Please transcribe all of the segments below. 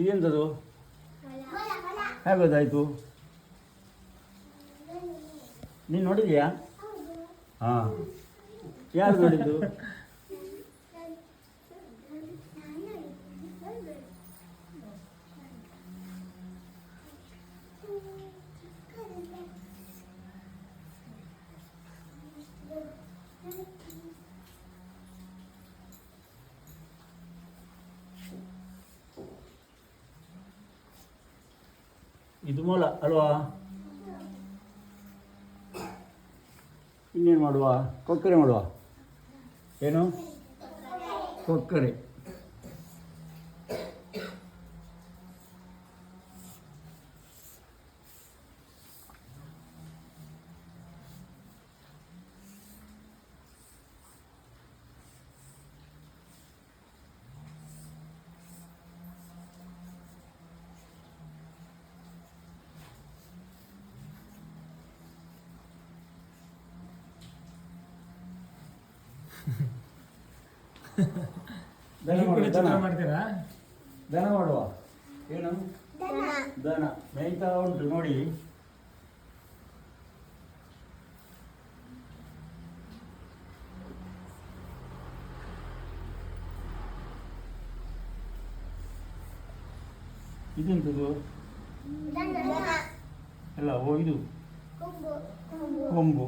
ಇದೆಂಥದ್ದು ಹೇಗೋದಾಯಿತು? ನೀನು ನೋಡಿದ್ಯಾ? ಹಾಂ. ಯಾರು ನೋಡಿದ್ದು? ಇದು ಮೂಲ ಅಲ್ವಾ? ಇನ್ನೇನು ಮಾಡುವ? ಕೊಕ್ಕರೆ ಮಾಡುವ? ಏನು? ಕೊಕ್ಕರೆ. ದನ ನೀವು ಕೂಡ ಮಾಡು, ಚಿತ್ರ ದನ. ಮಾಡ್ತೀರಾ? ದನ ಮಾಡುವ. ಏನು? ದನ. ಮೇಯ್ತಾ ಉಂಟು ನೋಡಿ. ಇದೆಂತದು? ಅಲ್ಲ ಓ ಇದು. ಕೊಂಬು.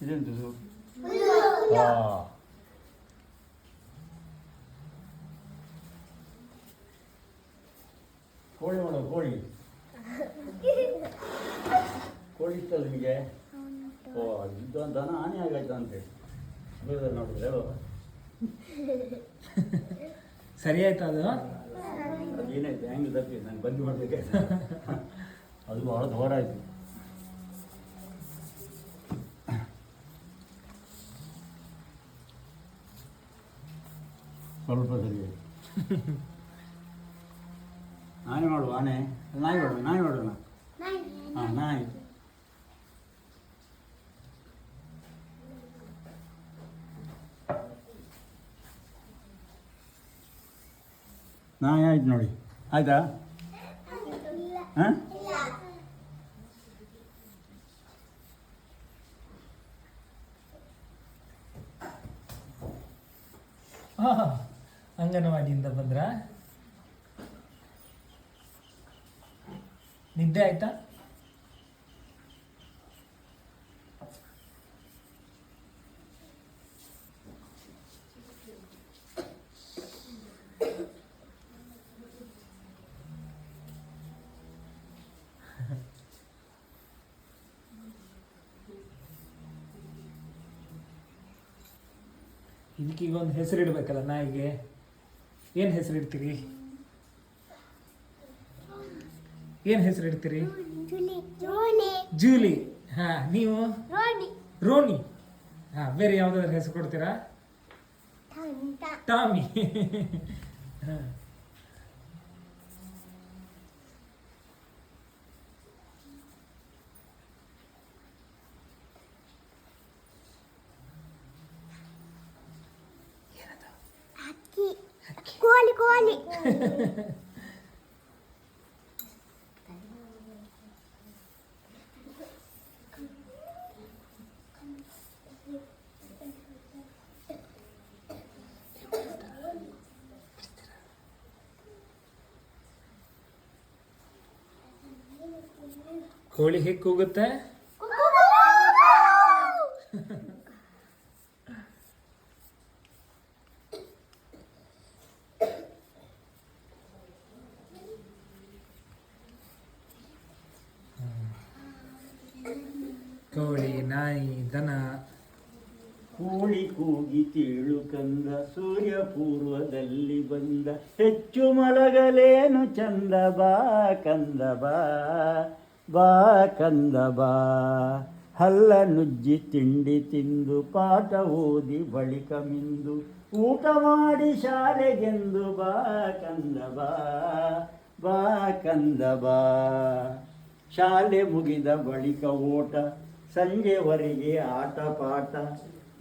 ಇದೆಂಥದ್ದು ಆ ಕೋಳಿ ಮಾಡುವ ಕೋಳಿ ಕೋಳಿ ಇಷ್ಟಲ್ಲ ನಿಮಗೆ ಓ ಇದು ದನ ಹಾನಿ ಆಗಾಯ್ತು ಅಂತೇಳಿ ನೋಡಿದ್ರೆ ಹೇಳುವ ಸರಿ ಆಯ್ತಾ ಅದು? ಅದು ಏನಾಯ್ತು ಹೆಂಗೆ ತಪ್ಪಿ ನಾನು ಬಂದು ಮಾಡಬೇಕಾಯ್ತು ಅದು ಬಹಳ ದೂರ ಆಯಿತು. ಸ್ವಲ್ಪ ಸರಿ ಆಯ್ತು ಆನೆ ಮಾಡುವ ಆನೆ ನಾಯಿ ಮಾಡೋಣ ನಾಯಿ ಮಾಡೋಣ ಹಾಂ ನಾಯಿ ನಾಯಿ ಆಯ್ತು ನೋಡಿ ಆಯ್ತಾ ಹಾಂ ಆಹಾ, ಅಂಗನವಾಡಿಯಿಂದ ಬಂದ್ರ? ನಿದ್ದೆ ಆಯ್ತಾ? ಇದಕ್ಕೀಗ ಒಂದು ಹೆಸರು ಇಡ್ಬೇಕಲ್ಲ ನಾಯಿಗೆ? ಏನು ಹೆಸರು ಇಡ್ತೀರಿ? ಏನು ಹೆಸರು ಇಡ್ತೀರಿ? ಜೂಲಿ. ಹಾ ನೀವು? ರೋನಿ ಹಾ ಬೇರೆ ಯಾವುದಾದ್ರು ಹೆಸರು ಕೊಡ್ತೀರಾ? ಟಾಮಿ. ಹಾ. ಕೋಳಿ ಕೋಳಿ ಕೋಳಿ ಹೇಗೆ ಕೂಗುತ್ತೆ? ಕೋಳಿ ನಾಯಿ ದನ. ಕೋಳಿ ಕೂಗಿ ತಿಳುಕಂದ ಸೂರ್ಯ ಪೂರ್ವದಲ್ಲಿ ಬಂದ, ಹೆಚ್ಚು ಮಲಗಲೇನು ಚಂದ ಬಾ, ಕಂದ ಬಾ ಬಾ, ಕಂದ ಬಾ. ಹಲ್ಲ ನುಜ್ಜಿ ತಿಂಡಿ ತಿಂದು, ಪಾಠ ಓದಿ ಬಳಿಕ ಮಿಂದು, ಊಟ ಮಾಡಿ ಶಾಲೆಗೆಂದು ಬಾ, ಕಂದ ಬಾ ಬಾ, ಕಂದ ಬಾ. ಶಾಲೆ ಮುಗಿದ ಬಳಿಕ ಓಟ ಸಂಜೆವರೆಗೆ ಆಟ ಪಾಠ.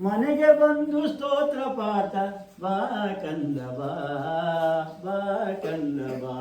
ಮನೆಗೆ ಬಂದು ಸ್ತೋತ್ರ ಪಾಠ. ಬಾ ಕಂದ ಬಾ ಬಾ ಕಂದ ಬಾ.